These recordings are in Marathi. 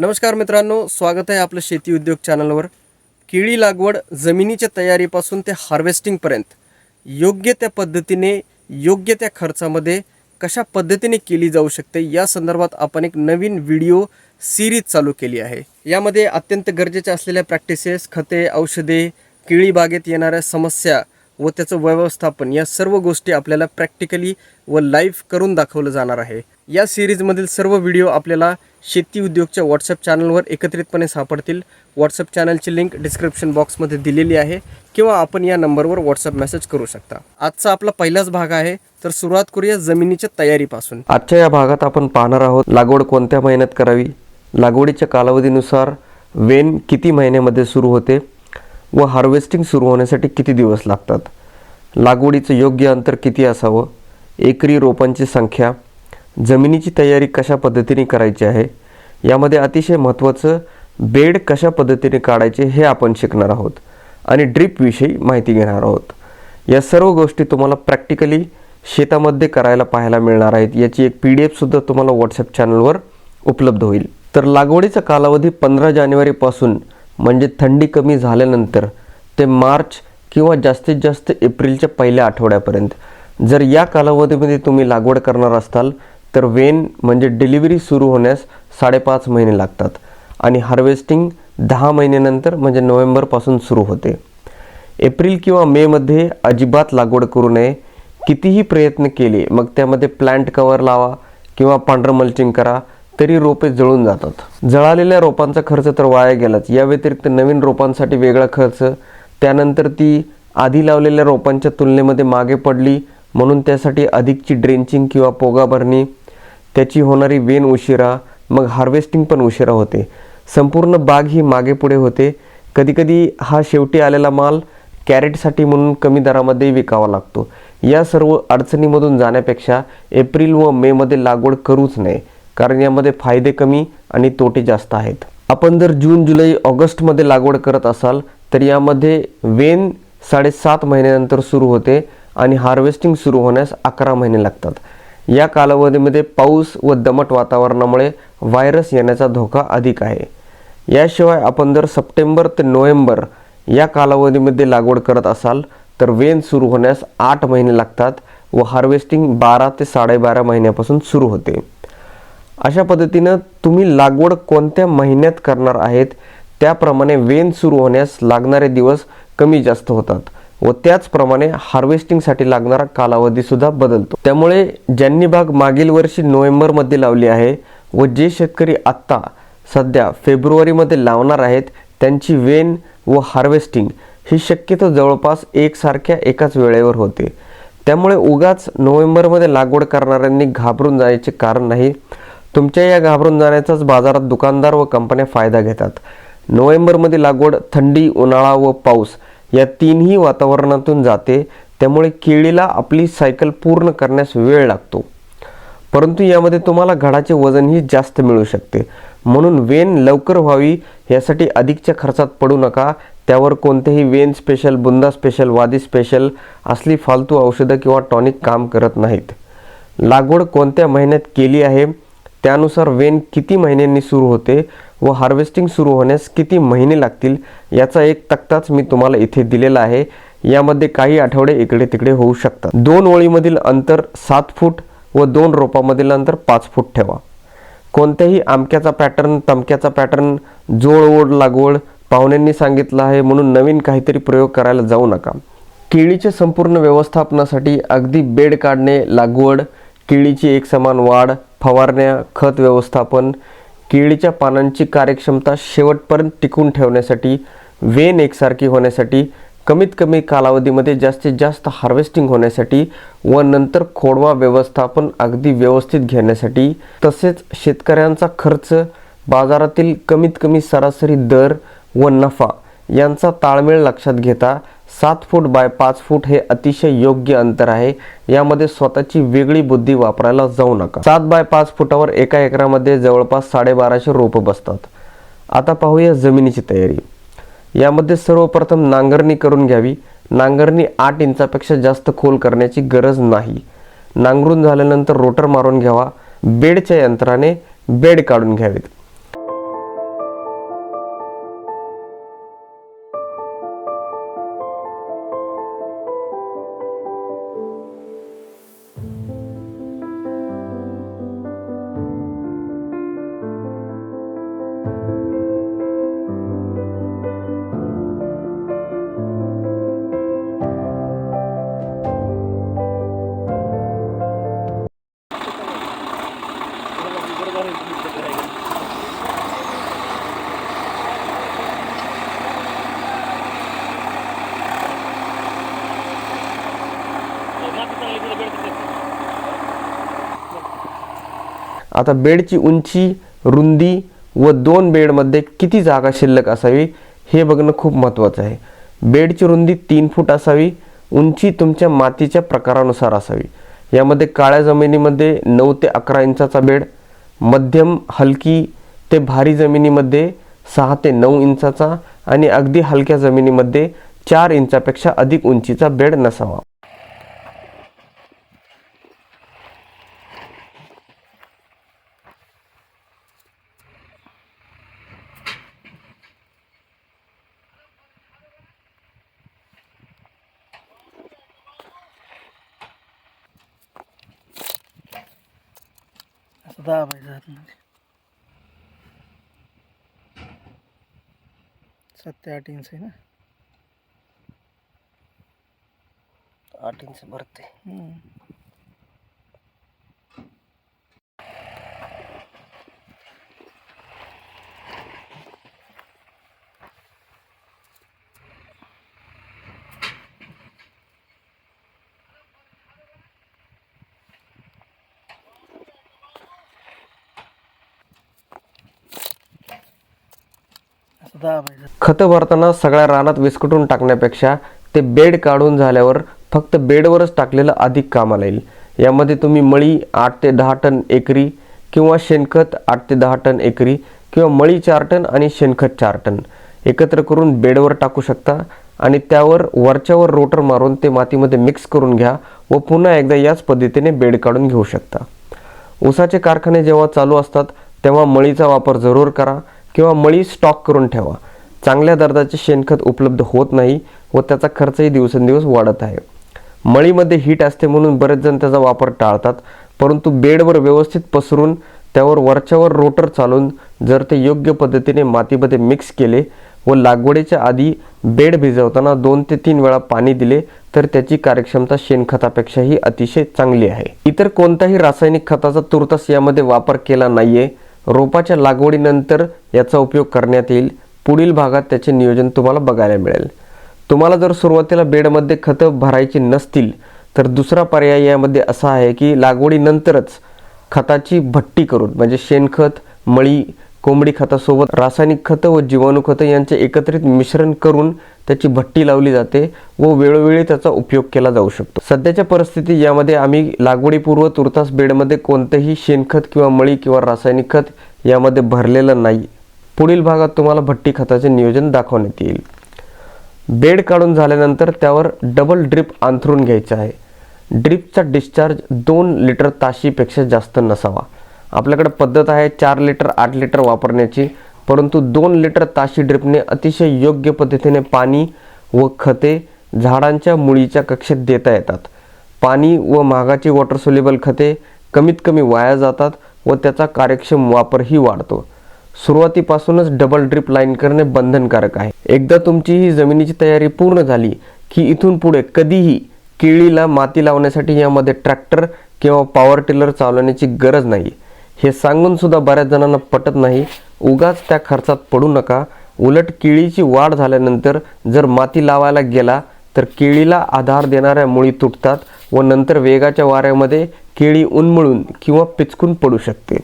नमस्कार मित्रांनो स्वागत आहे आपलं शेती उद्योग चॅनलवर. केळी लागवड जमिनीच्या तयारीपासून ते हार्वेस्टिंगपर्यंत योग्य त्या पद्धतीने योग्य त्या खर्चामध्ये कशा पद्धतीने केली जाऊ शकते या संदर्भात आपण एक नवीन व्हिडिओ सिरीज चालू केली आहे. यामध्ये अत्यंत गरजेच्या असलेल्या प्रॅक्टिसेस खते औषधे केळी बागेत येणाऱ्या समस्या व त्याचं व्यवस्थापन या सर्व गोष्टी आपल्याला प्रॅक्टिकली व लाईव्ह करून दाखवलं जाणार आहे. या सिरीजमधील सर्व व्हिडिओ आपल्याला शेती उद्योगच्या व्हॉट्सअप चॅनलवर एकत्रितपणे सापडतील. व्हॉट्सअप चॅनलची लिंक डिस्क्रिप्शन बॉक्समध्ये दिलेली आहे किंवा आपण या नंबरवर व्हॉट्सअप मेसेज करू शकता. आजचा आपला पहिलाच भाग आहे तर सुरुवात करूया जमिनीच्या तयारीपासून. आजच्या या भागात आपण पाहणार आहोत लागवड कोणत्या महिन्यात करावी लागवडीच्या कालावधीनुसार वेन किती महिन्यामध्ये सुरू होते व हार्वेस्टिंग सुरू होण्यासाठी किती दिवस लागतात लागवडीचं योग्य अंतर किती असावं एकरी रोपांची संख्या जमिनीची तयारी कशा पद्धतीने करायची आहे? यामध्ये अतिशय महत्त्वाचं बेड कशा पद्धतीने काढायचे हे आपण शिकणार आहोत आणि ड्रीपविषयी माहिती घेणार आहोत. या सर्व गोष्टी तुम्हाला प्रॅक्टिकली शेतामध्ये करायला पाहायला मिळणार आहेत. याची एक पी डी एफसुद्धा तुम्हाला व्हॉट्सअप चॅनलवर उपलब्ध होईल. तर लागवडीचा कालावधी पंधरा जानेवारीपासून म्हणजे थंडी कमी झाल्यानंतर ते मार्च किंवा जास्तीत जास्त एप्रिलच्या पहिल्या आठवड्यापर्यंत. जर या कालावधीमध्ये तुम्ही लागवड करणार असाल तर वेन म्हणजे डिलिव्हरी सुरू होण्यास साडेपाच महिने लागतात आणि हार्वेस्टिंग दहा महिन्यानंतर म्हणजे नोव्हेंबरपासून सुरू होते. एप्रिल किंवा मेमध्ये अजिबात लागवड करू नये. कितीही प्रयत्न केले मग त्यामध्ये प्लांट कवर लावा किंवा पांढरं मल्चिंग करा तरी रोपे जळून जातात. जळालेल्या रोपांचा खर्च तर वाया गेलाच. या व्यतिरिक्त नवीन रोपांसाठी वेगळा खर्च त्यानंतर ती आधी लावलेल्या रोपांच्या तुलनेमध्ये मागे पडली म्हणून त्यासाठी अधिकची ड्रेंचिंग किंवा पोगा भरणी त्याची होणारी वेन उशिरा मग हार्वेस्टिंग पण उशिरा होते. संपूर्ण बाग ही मागे पुढे होते. कधीकधी हा शेवटी आलेला माल कॅरेटसाठी म्हणून कमी दरामध्ये विकावा लागतो. या सर्व अडचणीमधून जाण्यापेक्षा एप्रिल व मेमध्ये लागवड करूच नये कारण यामध्ये फायदे कमी आणि तोटे जास्त आहेत. आपण जर जून जुलै ऑगस्टमध्ये लागवड करत असाल तर यामध्ये वेन साडेसात महिन्यानंतर सुरू होते आणि हार्वेस्टिंग सुरू होण्यास अकरा महिने लागतात. या कालावधीमध्ये पाऊस व दमट वातावरणामुळे व्हायरस येण्याचा धोका अधिक आहे. याशिवाय आपण जर सप्टेंबर ते नोव्हेंबर या कालावधीमध्ये लागवड करत असाल तर वेन सुरू होण्यास आठ महिने लागतात व हार्वेस्टिंग बारा ते साडेबारा महिन्यापासून सुरू होते. अशा पद्धतीनं तुम्ही लागवड कोणत्या महिन्यात करणार आहेत त्याप्रमाणे वेन सुरू होण्यास लागणारे दिवस कमी जास्त होतात. व त्याचप्रमाणे हार्वेस्टिंगसाठी लागणारा कालावधीसुद्धा बदलतो. त्यामुळे ज्यांनी बाग मागील वर्षी नोव्हेंबरमध्ये लावली आहे व जे शेतकरी आत्ता सध्या फेब्रुवारीमध्ये लावणार आहेत त्यांची वेन व हार्वेस्टिंग ही शक्यतो जवळपास एकसारख्या एकाच वेळेवर होते. त्यामुळे उगाच नोव्हेंबरमध्ये लागवड करणाऱ्यांनी घाबरून जायचे कारण नाही. तुमच्या या घाबरून जाण्याचाच बाजारात दुकानदार व कंपन्या फायदा घेतात. नोव्हेंबरमध्ये लागवड थंडी उन्हाळा व पाऊस या तीनही वातावरणातून जाते त्यामुळे केळीला आपली सायकल पूर्ण करण्यास वेळ लागतो. परंतु यामध्ये तुम्हाला घडाचे वजनही जास्त मिळू शकते. म्हणून वेन लवकर व्हावी यासाठी अधिकच्या खर्चात पडू नका. त्यावर कोणतेही वेन स्पेशल बुंदा स्पेशल वादी स्पेशल असली फालतू औषधं किंवा टॉनिक काम करत नाहीत. लागवड कोणत्या महिन्यात केली आहे त्यानुसार वेन किती महिन्यांनी सुरू होते व हार्वेस्टिंग सुरू होण्यास किती महिने लागतील याचा एक तक्ताच मी तुम्हाला इथे दिलेला आहे. यामध्ये काही आठवडे इकडे तिकडे होऊ शकतात. दोन ओळीमधील अंतर सात फूट व दोन रोपामधील अंतर पाच फूट ठेवा. कोणत्याही आमक्याचा पॅटर्न तमक्याचा पॅटर्न जोड ओढ लागवड पाहुण्यांनी सांगितलं आहे म्हणून नवीन काहीतरी प्रयोग करायला जाऊ नका. केळीच्या संपूर्ण व्यवस्थापनासाठी अगदी बेड काढणे लागवड केळीची एकसमान वाढ फवारण्या खत व्यवस्थापन केळीच्या पानांची कार्यक्षमता शेवटपर्यंत टिकून ठेवण्यासाठी वेन एकसारखी होण्यासाठी कमीत कमी कालावधीमध्ये जास्तीत जास्त हार्वेस्टिंग होण्यासाठी व नंतर खोडवा व्यवस्थापन अगदी व्यवस्थित घेण्यासाठी तसेच शेतकऱ्यांचा खर्च बाजारातील कमीत कमी सरासरी दर व नफा यांचा ताळमेळ लक्षात घेता सात फूट बाय पाच फूट हे अतिशय योग्य अंतर आहे. यामध्ये स्वतःची वेगळी बुद्धी वापरायला जाऊ नका. सात बाय पाच फुटावर एका एकरामध्ये जवळपास साडेबाराशे रोपं बसतात. आता पाहूया जमिनीची तयारी. यामध्ये सर्वप्रथम नांगरणी करून घ्यावी. नांगरणी आठ इंचापेक्षा जास्त खोल करण्याची गरज नाही. नांगरून झाल्यानंतर रोटर मारून घ्यावा. बेडच्या यंत्राने बेड काढून घ्यावेत. आता बेडची उंची रुंदी व दोन बेडमध्ये किती जागा शिल्लक असावी हे बघणं खूप महत्त्वाचं आहे. बेडची रुंदी तीन फूट असावी उंची तुमच्या मातीच्या प्रकारानुसार असावी. यामध्ये काळ्या जमिनीमध्ये नऊ ते अकरा इंचाचा बेड मध्यम हलकी ते भारी जमिनीमध्ये सहा ते नऊ इंचाचा आणि अगदी हलक्या जमिनीमध्ये चार इंचापेक्षा अधिक उंचीचा बेड नसावा. असं दाबायचं आतमध्ये सात ते आठ इंच आहे ना? आठ इंच भरते. खतं भरताना सगळ्या रानात विस्कटून टाकण्यापेक्षा ते बेड काढून झाल्यावर फक्त बेडवरच टाकलेलं अधिक कामाला येईल. यामध्ये तुम्ही मळी आठ ते दहा टन एकरी किंवा शेणखत आठ ते दहा टन एकरी किंवा मळी चार टन आणि शेणखत चार टन एकत्र करून बेडवर टाकू शकता आणि त्यावर वरच्यावर रोटर मारून ते मातीमध्ये मिक्स करून घ्या व पुन्हा एकदा याच पद्धतीने बेड काढून घेऊ शकता. ऊसाचे कारखाने जेव्हा चालू असतात तेव्हा मळीचा वापर जरूर करा. किंवा मळी स्टॉक करून ठेवा. चांगल्या दर्जाचे शेणखत उपलब्ध होत नाही व त्याचा खर्चही दिवसेंदिवस वाढत आहे. मळीमध्ये हीट असते म्हणून बरेच जण त्याचा वापर टाळतात परंतु बेडवर व्यवस्थित पसरून त्यावर वरच्यावर रोटर चालून जर ते योग्य पद्धतीने मातीमध्ये मिक्स केले व लागवडीच्या आधी बेड भिजवताना दोन ते तीन वेळा पाणी दिले तर त्याची कार्यक्षमता शेणखतापेक्षाही अतिशय चांगली आहे. इतर कोणत्याही रासायनिक खताचा तुर्तास यामध्ये वापर केला नाहीये. रोपाच्या लागवडीनंतर याचा उपयोग करण्यात येईल. पुढील भागात त्याचे नियोजन तुम्हाला बघायला मिळेल. तुम्हाला जर सुरुवातीला बेडमध्ये खतं भरायची नसतील तर दुसरा पर्याय यामध्ये असा आहे की लागवडीनंतरच खताची भट्टी करून म्हणजे शेणखत मळी कोंबडी खतासोबत रासायनिक खतं व जीवाणू खतं यांचे एकत्रित मिश्रण करून त्याची भट्टी लावली जाते व वेळोवेळी त्याचा उपयोग केला जाऊ शकतो. सध्याच्या परिस्थितीत यामध्ये आम्ही लागवडीपूर्व तुर्तास बेडमध्ये कोणतेही शेणखत किंवा मळी किंवा रासायनिक खत यामध्ये भरलेलं नाही. पुढील भागात तुम्हाला भट्टी खताचे नियोजन दाखवण्यात येईल. बेड काढून झाल्यानंतर त्यावर डबल ड्रिप अंथरून घ्यायचं आहे. ड्रिपचा डिस्चार्ज दोन लिटर ताशीपेक्षा जास्त नसावा. आपल्याकडे पद्धत आहे चार लिटर आठ लिटर वापरण्याची. परंतु दोन लिटर ताशी ड्रिपने अतिशय योग्य पद्धतीने पाणी व खते झाडांच्या मुळीच्या कक्षेत देता येतात. पाणी व महागाची वॉटर सोल्युबल खते कमीत कमी वाया जातात व त्याचा कार्यक्षम वापरही वाढतो. सुरुवातीपासूनच डबल ड्रिप लाईन करणे बंधनकारक आहे. एकदा तुमची ही जमिनीची तयारी पूर्ण झाली की इथून पुढे कधीही केळीला माती लावण्यासाठी यामध्ये ट्रॅक्टर किंवा पॉवर टिलर चालवण्याची गरज नाही. हे सांगून सुद्धा बऱ्याच जणांना पटत नाही उगाच त्या खर्चात पडू नका. उलट केळीची वाढ झाल्यानंतर जर माती लावायला गेला तर केळीला आधार देणाऱ्या मुळी तुटतात व नंतर वेगाच्या वाऱ्यामध्ये केळी उन्मळून किंवा पिचकून पडू शकते.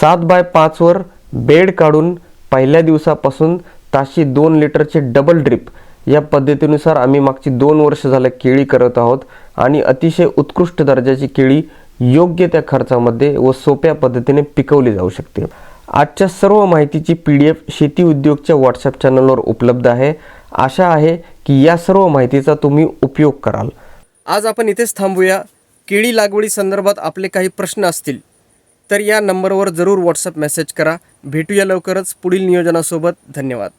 सात बाय पाचवर बेड काढून पहिल्या दिवसापासून ताशी दोन लिटरचे डबल ड्रिप. या पद्धतीनुसार आम्ही मागची दोन वर्ष झालं केळी करत आहोत आणि अतिशय उत्कृष्ट दर्जाची केळी योग्य त्या खर्चामध्ये व सोप्या पद्धतीने पिकवली जाऊ शकते. आजच्या सर्व माहितीची पी डी एफ शेती उद्योगच्या व्हॉट्सअप चॅनलवर उपलब्ध आहे. आशा आहे की या सर्व माहितीचा तुम्ही उपयोग कराल. आज आपण इथेच थांबूया. केळी लागवडी संदर्भात आपले काही प्रश्न असतील तर या नंबरवर जरूर व्हॉट्सअप मेसेज करा. भेटूया लवकरच पुढील नियोजनासोबत. धन्यवाद.